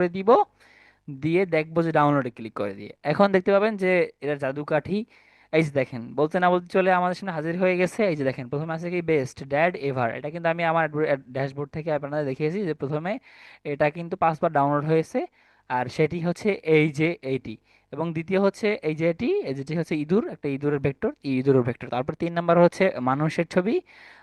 করে দিব, দিয়ে দেখব যে ডাউনলোডে ক্লিক করে দিয়ে। এখন দেখতে পাবেন যে এটা জাদুকাঠি। এই যে দেখেন, বলতে না বলতে চলে আমাদের সামনে হাজির হয়ে গেছে। এই যে দেখেন, প্রথমে আছে কি বেস্ট ড্যাড এভার এটা কিন্তু আমি আমার ড্যাশবোর্ড থেকে আপনাদের দেখিয়েছি যে প্রথমে এটা কিন্তু পাঁচবার ডাউনলোড হয়েছে। আর সেটি হচ্ছে এই যে এইটি এবং দ্বিতীয় হচ্ছে এই যে এটি যেটি হচ্ছে ইঁদুর, একটা ইঁদুরের ভেক্টর ইঁদুরের ভেক্টর তারপর তিন নাম্বার হচ্ছে মানুষের ছবি।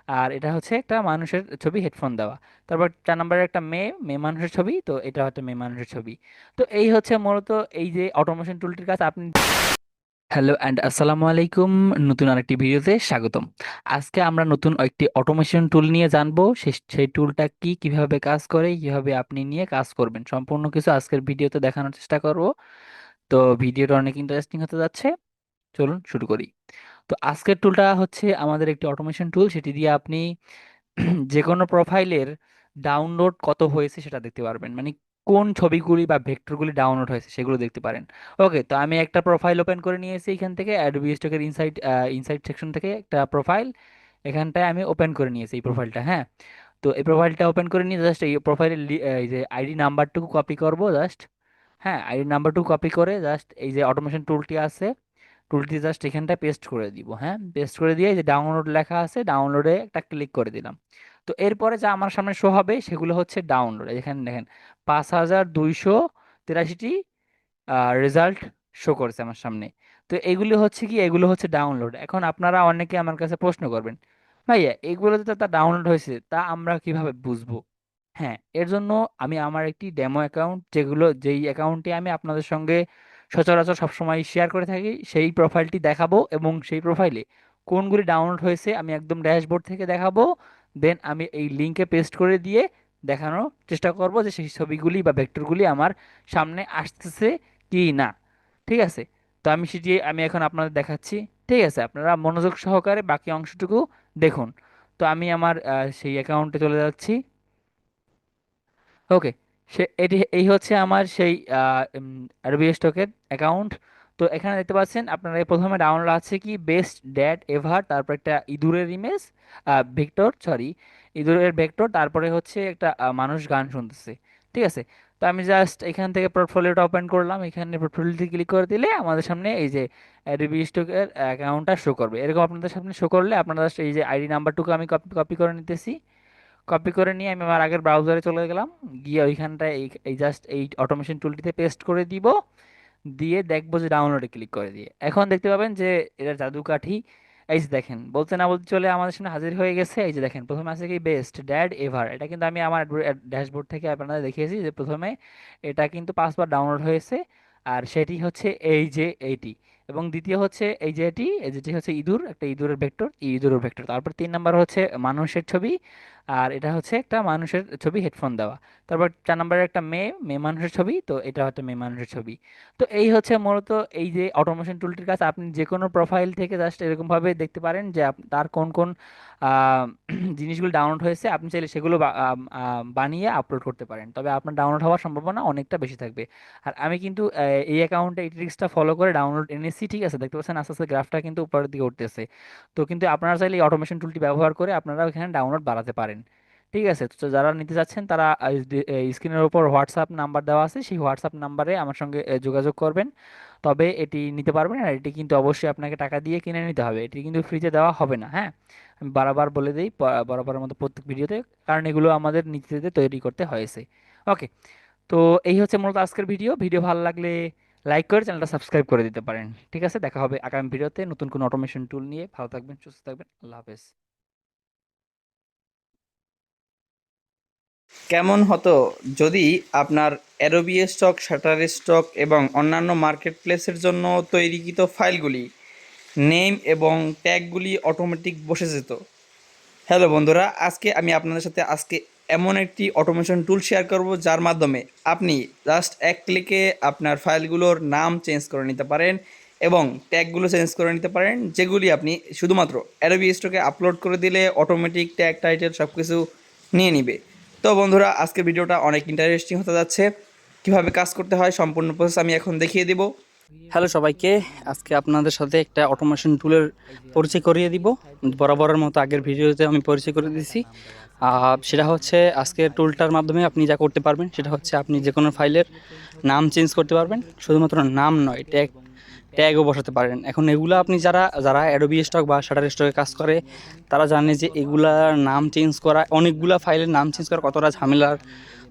আর এটা হচ্ছে একটা মানুষের ছবি হেডফোন দেওয়া। তারপর চার নাম্বারে একটা মেয়ে মেয়ে মানুষের ছবি, তো এটা হচ্ছে মেয়ে মানুষের ছবি। তো এই হচ্ছে মূলত এই যে অটোমেশন টুলটির কাজ, আপনি হ্যালো অ্যান্ড আসসালামু আলাইকুম, নতুন আরেকটি ভিডিওতে স্বাগতম। আজকে আমরা নতুন একটি অটোমেশন টুল নিয়ে জানব সেই টুলটা কি, কীভাবে কাজ করে, কীভাবে আপনি নিয়ে কাজ করবেন। সম্পূর্ণ কিছু আজকের ভিডিওতে দেখানোর চেষ্টা করব। তো ভিডিওটা অনেক ইন্টারেস্টিং হতে যাচ্ছে। চলুন শুরু করি। তো আজকের টুলটা হচ্ছে আমাদের একটি অটোমেশন টুল সেটি দিয়ে আপনি যে কোনো প্রোফাইলের ডাউনলোড কত হয়েছে সেটা দেখতে পারবেন। মানে কোন ছবিগুলি বা ভেক্টরগুলি ডাউনলোড হয়েছে সেগুলো দেখতে পারেন। ওকে তো আমি একটা প্রোফাইল ওপেন করে নিয়েছি এখান থেকে অ্যাডোবি স্টকের ইনসাইট ইনসাইট সেকশন থেকে একটা প্রোফাইল এখানটায় আমি ওপেন করে নিয়েছি এই প্রোফাইলটা হ্যাঁ? তো এই প্রোফাইলটা ওপেন করে নিয়ে জাস্ট এই প্রোফাইলের এই যে আইডি নাম্বারটুকু কপি করব জাস্ট হ্যাঁ? আইডি নাম্বারটুকু কপি করে জাস্ট এই যে অটোমেশন টুলটি আছে টুলটি জাস্ট এখানটায় পেস্ট করে দিব হ্যাঁ? পেস্ট করে দিয়ে যে ডাউনলোড লেখা আছে ডাউনলোডে একটা ক্লিক করে দিলাম। তো এরপরে যা আমার সামনে শো হবে সেগুলো হচ্ছে ডাউনলোড এখানে দেখেন পাঁচ হাজার দুইশো তিরাশিটি রেজাল্ট শো করেছে আমার সামনে। তো এগুলো হচ্ছে কি, এগুলো হচ্ছে ডাউনলোড এখন আপনারা অনেকে আমার কাছে প্রশ্ন করবেন, ভাইয়া, এগুলোতে তো তা ডাউনলোড হয়েছে, তা আমরা কীভাবে বুঝব? হ্যাঁ এর জন্য আমি আমার একটি ডেমো অ্যাকাউন্ট যেগুলো, যেই অ্যাকাউন্টে আমি আপনাদের সঙ্গে সচরাচর সবসময় শেয়ার করে থাকি, সেই প্রোফাইলটি দেখাবো এবং সেই প্রোফাইলে কোনগুলি ডাউনলোড হয়েছে আমি একদম ড্যাশবোর্ড থেকে দেখাবো দেন আমি এই লিঙ্কে পেস্ট করে দিয়ে দেখানোর চেষ্টা করব যে সেই ছবিগুলি বা ভেক্টরগুলি আমার সামনে আসতেছে কি না। ঠিক আছে? তো আমি সেটি আমি এখন আপনাদের দেখাচ্ছি। ঠিক আছে? আপনারা মনোযোগ সহকারে বাকি অংশটুকু দেখুন। তো আমি আমার সেই অ্যাকাউন্টে চলে যাচ্ছি। ওকে সে, এটি, এই হচ্ছে আমার সেই আরবি স্টকের অ্যাকাউন্ট তো এখানে দেখতে পাচ্ছেন, আপনারা প্রথমে ডাউনলোড আছে কি? বেস্ট ড্যাড এভার তারপর একটা ইঁদুরের ইমেজ ভেক্টর সরি ইঁদুরের ভেক্টর তারপরে হচ্ছে একটা মানুষ গান শুনতেছে, ঠিক আছে? তো আমি জাস্ট এখান থেকে পোর্টফোলিওটা ওপেন করলাম, এখানে পোর্টফোলিওতে ক্লিক করে দিলে আমাদের সামনে এই যে অ্যাডোবি স্টকের অ্যাকাউন্টটা শো করবে। এরকম আপনাদের সামনে শো করলে আপনারা জাস্ট এই যে আইডি নাম্বারটুকু আমি কপি কপি করে নিতেছি। কপি করে নিয়ে আমি আমার আগের ব্রাউজারে চলে গেলাম। গিয়ে ওইখানটায় এই জাস্ট এই অটোমেশন টুলটিতে পেস্ট করে দিব। দিয়ে দেখব যে ডাউনলোডে ক্লিক করে দিয়ে। এখন দেখতে পাবেন যে এটা জাদুকাঠি। এই যে দেখেন, বলতে না বলতে চলে আমাদের সামনে হাজির হয়ে গেছে। এই যে দেখেন, প্রথমে আছে কি বেস্ট ড্যাড এভার এটা কিন্তু আমি আমার ড্যাশবোর্ড থেকে আপনাদের দেখিয়েছি যে প্রথমে এটা কিন্তু পাঁচবার ডাউনলোড হয়েছে। আর সেটি হচ্ছে এই যে এইটি এবং দ্বিতীয় হচ্ছে এই যে এটি যেটি হচ্ছে ইঁদুর, একটা ইঁদুরের ভেক্টর ইঁদুরের ভেক্টর। তারপর তিন নাম্বার হচ্ছে মানুষের ছবি, আর এটা হচ্ছে একটা মানুষের ছবি হেডফোন দেওয়া। তারপর চার নম্বরে একটা মেয়ে মেয়ে মানুষের ছবি, তো এটা হচ্ছে মেয়ে মানুষের ছবি। তো এই হচ্ছে মূলত এই যে অটোমেশন টুলটির কাছে আপনি যে কোনো প্রোফাইল থেকে জাস্ট এরকমভাবে দেখতে পারেন যে তার কোন কোন জিনিসগুলো ডাউনলোড হয়েছে, আপনি চাইলে সেগুলো বানিয়ে আপলোড করতে পারেন। তবে আপনার ডাউনলোড হওয়ার সম্ভাবনা অনেকটা বেশি থাকবে। আর আমি কিন্তু এই অ্যাকাউন্টে এই ট্রিক্সটা ফলো করে ডাউনলোড এনেছি। ঠিক আছে, দেখতে পাচ্ছেন আস্তে আস্তে গ্রাফটা কিন্তু উপরের দিকে উঠতেছে। তো কিন্তু আপনারা চাইলে এই অটোমেশন টুলটি ব্যবহার করে আপনারা এখানে ডাউনলোড বাড়াতে পারেন। ঠিক আছে? তো যারা নিতে যাচ্ছেন তারা স্ক্রিনের উপর হোয়াটসঅ্যাপ নাম্বার দেওয়া আছে। সেই হোয়াটসঅ্যাপ নাম্বারে আমার সঙ্গে যোগাযোগ করবেন। তবে এটি নিতে পারবেন আর এটি কিন্তু অবশ্যই আপনাকে টাকা দিয়ে কিনে নিতে হবে। এটি কিন্তু ফ্রিতে দেওয়া হবে না হ্যাঁ? আমি বারবার বলে দিই বরাবরের মতো প্রত্যেক ভিডিওতে কারণ এগুলো আমাদের নিজেদের তৈরি করতে হয়েছে। ওকে তো এই হচ্ছে মূলত আজকের ভিডিও ভিডিও ভালো লাগলে লাইক করে চ্যানেলটা সাবস্ক্রাইব করে দিতে পারেন। ঠিক আছে? দেখা হবে আগামী ভিডিওতে নতুন কোনো অটোমেশন টুল নিয়ে। ভালো থাকবেন, সুস্থ থাকবেন। আল্লাহ হাফেজ। কেমন হতো যদি আপনার অ্যাডোবি স্টক শাটার স্টক এবং অন্যান্য মার্কেট প্লেসের জন্য তৈরিকৃত ফাইলগুলি নেম এবং ট্যাগগুলি অটোমেটিক বসে যেত? হ্যালো বন্ধুরা, আজকে আমি আপনাদের সাথে আজকে এমন একটি অটোমেশন টুল শেয়ার করব যার মাধ্যমে আপনি জাস্ট এক ক্লিকে আপনার ফাইলগুলোর নাম চেঞ্জ করে নিতে পারেন এবং ট্যাগগুলো চেঞ্জ করে নিতে পারেন, যেগুলি আপনি শুধুমাত্র অ্যাডোবি স্টকে আপলোড করে দিলে অটোমেটিক ট্যাগ টাইটেল সব কিছু নিয়ে নিবে। তো বন্ধুরা, আজকের ভিডিওটা অনেক ইন্টারেস্টিং হতে যাচ্ছে। কীভাবে কাজ করতে হয়, সম্পূর্ণ প্রসেস আমি এখন দেখিয়ে দেব। হ্যালো সবাইকে, আজকে আপনাদের সাথে একটা অটোমেশন টুলের পরিচয় করিয়ে দিব। বরাবরের মতো আগের ভিডিওতে আমি পরিচয় করে দিয়েছি। সেটা হচ্ছে আজকে টুলটার মাধ্যমে আপনি যা করতে পারবেন, সেটা হচ্ছে আপনি যে কোনো ফাইলের নাম চেঞ্জ করতে পারবেন। শুধুমাত্র নাম নয় ট্যাগ ট্যাগও বসাতে পারেন। এখন এগুলো আপনি যারা যারা অ্যাডোবি স্টক বা শাটার স্টকে কাজ করে, তারা জানে যে এগুলার নাম চেঞ্জ করা, অনেকগুলা ফাইলের নাম চেঞ্জ করা কতটা ঝামেলার।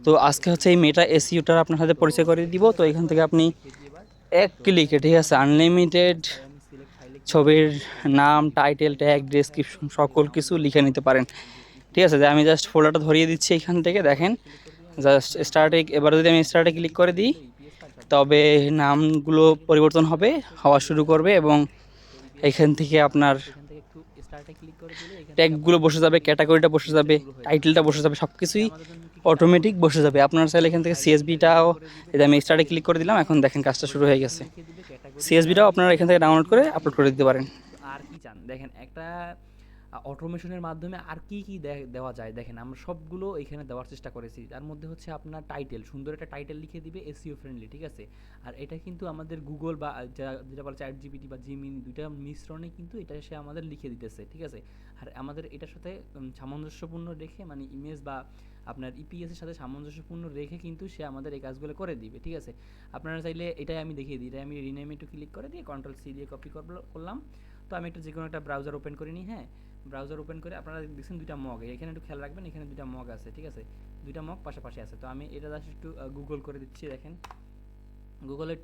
তো আজকে হচ্ছে এই মেটা এসিউটার আপনার সাথে পরিচয় করে দিব। তো এখান থেকে আপনি এক ক্লিকে ঠিক আছে? আনলিমিটেড ছবির নাম টাইটেল ট্যাগ ডেসক্রিপশন সকল কিছু লিখে নিতে পারেন। ঠিক আছে? আমি জাস্ট ফোল্ডারটা ধরিয়ে দিচ্ছি এখান থেকে, দেখেন? জাস্ট স্টার্টে এবার যদি আমি স্টার্টে ক্লিক করে দিই, তবে নামগুলো পরিবর্তন হবে, হওয়া শুরু করবে এবং এখান থেকে আপনার ট্যাগগুলো বসে যাবে ক্যাটাগরিটা বসে যাবে টাইটেলটা বসে যাবে সব কিছুই অটোমেটিক বসে যাবে। আপনার চাইলে এখান থেকে সিএসবিটাও এই আমি স্টার্টে ক্লিক করে দিলাম এখন দেখেন কাজটা শুরু হয়ে গেছে। সিএসবিটাও আপনারা এখান থেকে ডাউনলোড করে আপলোড করে দিতে পারেন। আর কি চান? দেখেন একটা অটোমেশনের মাধ্যমে আর কি কি দেওয়া যায়? দেখেন, আমরা সবগুলো এখানে দেওয়ার চেষ্টা করেছি। তার মধ্যে হচ্ছে আপনার টাইটেল সুন্দর একটা টাইটেল লিখে দিবে এসিও ফ্রেন্ডলি ঠিক আছে? আর এটা কিন্তু আমাদের গুগল বা যেটা বলা চ্যাট জিপিটি বা জিমিনি দুইটা মিশ্রণে কিন্তু এটা সে আমাদের লিখে দিতেছে, ঠিক আছে? আর আমাদের এটার সাথে সামঞ্জস্যপূর্ণ রেখে মানে ইমেজ বা আপনার ইপিএস এর সাথে সামঞ্জস্যপূর্ণ রেখে কিন্তু সে আমাদের এই কাজগুলো করে দিবে, ঠিক আছে? আপনারা চাইলে এটাই আমি দেখিয়ে দিই। এটাই আমি রিনেম একটু ক্লিক করে দিয়ে কন্ট্রোল সি দিয়ে কপি করলাম। তো আমি একটা যে কোনো একটা ব্রাউজার ওপেন করে নিই হ্যাঁ? ব্রাউজার ওপেন করে আপনারা দেখছেন দুইটা মগ এখানে একটু খেয়াল রাখবেন, এখানে দুইটা মগ আছে, ঠিক আছে? দুইটা মগ পাশাপাশি আছে। তো আমি এটা জাস্ট একটু গুগল করে দিচ্ছি, দেখেন। গুগলের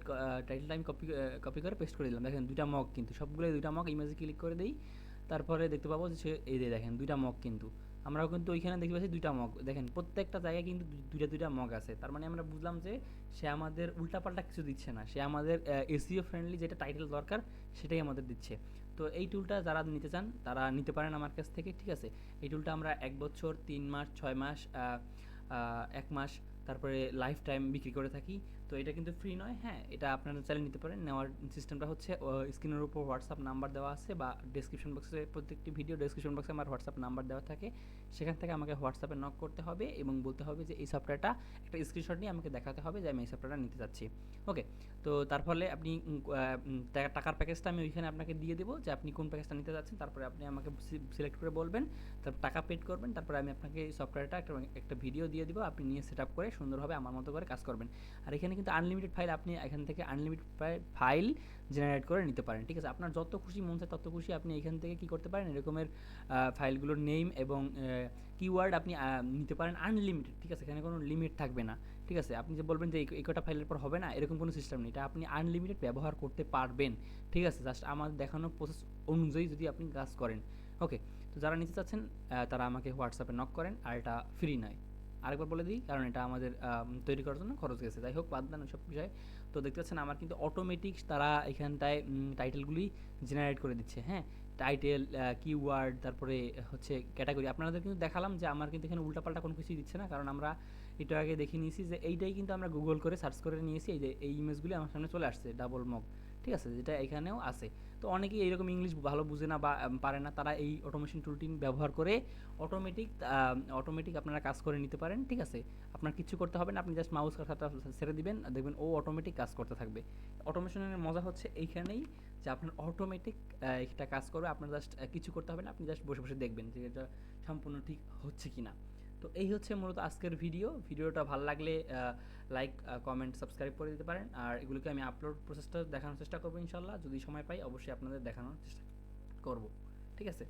টাইটেলটা আমি কপি কপি করে পেস্ট করে দিলাম। দেখেন, দুইটা মগ কিন্তু সবগুলো দুইটা মগ ইমেজে ক্লিক করে দিই। তারপরে দেখতে পাবো যে এই যে দেখেন, দুইটা মগ কিন্তু। আমরাও কিন্তু ওইখানে দেখতে পাচ্ছি দুইটা মগ দেখেন, প্রত্যেকটা জায়গায় কিন্তু দুইটা দুইটা মগ আছে। তার মানে আমরা বুঝলাম যে সে আমাদের উল্টাপাল্টা কিছু দিচ্ছে না। সে আমাদের এসিও ফ্রেন্ডলি যেটা টাইটেল দরকার, সেটাই আমাদের দিচ্ছে। তো এই টুলটা যারা নিতে চান, তারা নিতে পারেন আমার কাছ থেকে, ঠিক আছে? এই টুলটা আমরা এক বছর, তিন মাস, ছয় মাস এক মাস তারপরে লাইফ টাইম বিক্রি করে থাকি। তো এটা কিন্তু ফ্রি নয় হ্যাঁ এটা আপনারা চাইলে নিতে পারেন। নেওয়ার সিস্টেমটা হচ্ছে স্ক্রিনের উপর হোয়াটসঅ্যাপ নাম্বার দেওয়া আছে বা ডেসক্রিপশন বক্সে প্রত্যেকটি ভিডিও ডেসক্রিপশন বক্সে আমার হোয়াটসঅ্যাপ নাম্বার দেওয়া থাকে। সেখান থেকে আমাকে হোয়াটসঅ্যাপে নক করতে হবে এবং বলতে হবে যে, এই সফটওয়্যারটা একটা স্ক্রিনশট নিয়ে আমাকে দেখাতে হবে যে, আমি এই সফটওয়্যারটা নিতে চাচ্ছি ওকে তো তার ফলে আপনি টাকার প্যাকেজটা আমি ওইখানে আপনাকে দিয়ে দেবো যে, আপনি কোন প্যাকেজটা নিতে চাচ্ছেন তারপরে আপনি আমাকে সিলেক্ট করে বলবেন, তারপর টাকা পেড করবেন, তারপরে আমি আপনাকে সফটওয়্যারটা একটা একটা ভিডিও দিয়ে দিব। আপনি নিয়ে সেট আপ করে সুন্দরভাবে আমার মতো করে কাজ করবেন। আর এখানে কিন্তু আনলিমিটেড ফাইল আপনি এখান থেকে আনলিমিটেড ফাইল জেনারেট করে নিতে পারেন, ঠিক আছে? আপনার যত খুশি মন চায় তত খুশি আপনি এখান থেকে কি করতে পারেন? এরকমের ফাইলগুলোর নেম এবং কিওয়ার্ড আপনি নিতে পারেন আনলিমিটেড ঠিক আছে? এখানে কোনো লিমিট থাকবে না, ঠিক আছে? আপনি যে বলবেন যে এই- কটা ফাইলের পর হবে না, এরকম কোনো সিস্টেম নেই। এটা আপনি আনলিমিটেড ব্যবহার করতে পারবেন, ঠিক আছে? জাস্ট আমার দেখানো প্রসেস অনুযায়ী যদি আপনি কাজ করেন ওকে তো যারা নিতে চাচ্ছেন তারা আমাকে হোয়াটসঅ্যাপে নক করেন, আর এটা ফ্রি নয়। আরেকবার বলে দিই, কারণ এটা আমাদের তৈরি করার জন্য খরচ গেছে। যাই হোক, বাদ দেন সব বিষয়ে। তো দেখতে পাচ্ছেন আমার কিন্তু অটোমেটিক তারা এখানটায় টাইটেলগুলি জেনারেট করে দিচ্ছে হ্যাঁ? টাইটেল কিওয়ার্ড তারপরে হচ্ছে ক্যাটাগরি আপনাদের কিন্তু দেখালাম যে আমার কিন্তু এখানে উল্টাপাল্টা কোনো কিছুই দিচ্ছে না, কারণ আমরা একটু আগে দেখে নিয়েছি যে এইটাই কিন্তু আমরা গুগল করে সার্চ করে নিয়েছি, এই যে, এই ইমেজগুলি আমার সামনে চলে আসছে ডাবল মগ ঠিক আছে? যেটা এখানেও আছে। তো অনেকেই এইরকম ইংলিশ ভালো বুঝে না বা পারে না। তারা এই অটোমেশন টুলটি ব্যবহার করে অটোমেটিক অটোমেটিক আপনারা কাজ করে নিতে পারেন, ঠিক আছে? আপনার কিছু করতে হবে না, আপনি জাস্ট মাউস কাঁথাটা ছেড়ে দিবেন, দেখবেন ও অটোমেটিক কাজ করতে থাকবে। অটোমেশনের মজা হচ্ছে এইখানেই যে আপনার অটোমেটিক একটা কাজ করবে আপনার জাস্ট কিছু করতে হবে না, আপনি জাস্ট বসে বসে দেখবেন যে এটা সম্পূর্ণ ঠিক হচ্ছে কি না তো এই হচ্ছে মূলত আজকের ভিডিও ভিডিওটা ভালো লাগলে লাইক কমেন্ট সাবস্ক্রাইব করে দিতে পারেন। আর এগুলোকে আমি আপলোড প্রসেসটা দেখানোর চেষ্টা করব ইনশাল্লাহ যদি সময় পাই, অবশ্যই আপনাদের দেখানোর চেষ্টা করব। ঠিক আছে?